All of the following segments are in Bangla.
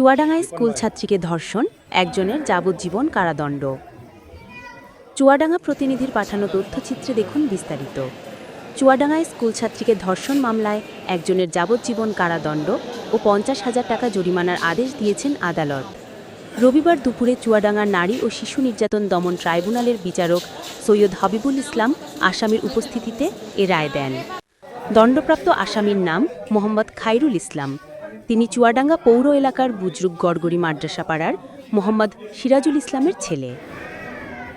চুয়াডাঙ্গায় স্কুল ছাত্রীকে ধর্ষণ, একজনের যাবজ্জীবন কারাদণ্ড। চুয়াডাঙ্গা প্রতিনিধির পাঠানো তথ্যচিত্রে দেখুন বিস্তারিত। চুয়াডাঙ্গায় স্কুল ছাত্রীকে ধর্ষণ মামলায় একজনের যাবজ্জীবন কারাদণ্ড ও পঞ্চাশ হাজার টাকা জরিমানার আদেশ দিয়েছেন আদালত। রবিবার দুপুরে চুয়াডাঙ্গার নারী ও শিশু নির্যাতন দমন ট্রাইব্যুনালের বিচারক সৈয়দ হাবিবুল ইসলাম আসামির উপস্থিতিতে এ রায় দেন। দণ্ডপ্রাপ্ত আসামির নাম মোহাম্মদ খাইরুল ইসলাম। তিনি চুয়াডাঙ্গা পৌর এলাকার বুজরুক গড়গড়ি মাদ্রাসা পাড়ার মোহাম্মদ সিরাজুল ইসলামের ছেলে।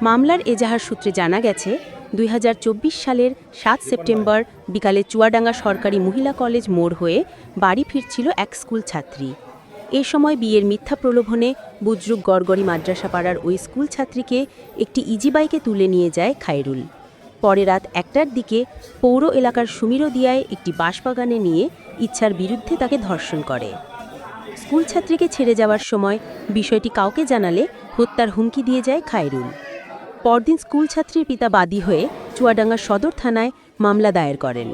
মামলার এজাহার সূত্রে জানা গেছে, দুই হাজার চব্বিশ সালের সাত সেপ্টেম্বর বিকালে চুয়াডাঙ্গা সরকারি মহিলা কলেজ মোড় হয়ে বাড়ি ফিরছিল এক স্কুল ছাত্রী। এ সময় বিয়ের মিথ্যা প্রলোভনে বুজরুক গড়গড়ি মাদ্রাসা পাড়ার ওই স্কুল ছাত্রীকে একটি ইজিবাইকে তুলে নিয়ে যায় খায়রুল। পরে রাত একটার দিকে পৌর এলাকার সুমিরদিয়ায় একটি বাঁশবাগানে নিয়ে ইচ্ছার বিরুদ্ধে তাকে ধর্ষণ করে। স্কুল ছাত্রীকে ছেড়ে যাওয়ার সময় বিষয়টি কাউকে জানালে হত্যার হুমকি দিয়ে যায় খায়রুল। পরদিন স্কুল ছাত্রীর পিতা বাদী হয়ে চুয়াডাঙ্গা সদর থানায় মামলা দায়ের করেন।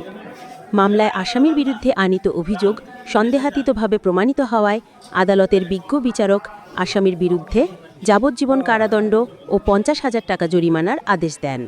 মামলায় আসামির বিরুদ্ধে আনিত অভিযোগ সন্দেহাতীতভাবে প্রমাণিত হওয়ায় আদালতের বিজ্ঞ বিচারক আসামির বিরুদ্ধে যাবজ্জীবন কারাদণ্ড ও পঞ্চাশ হাজার টাকা জরিমানার আদেশ দেন।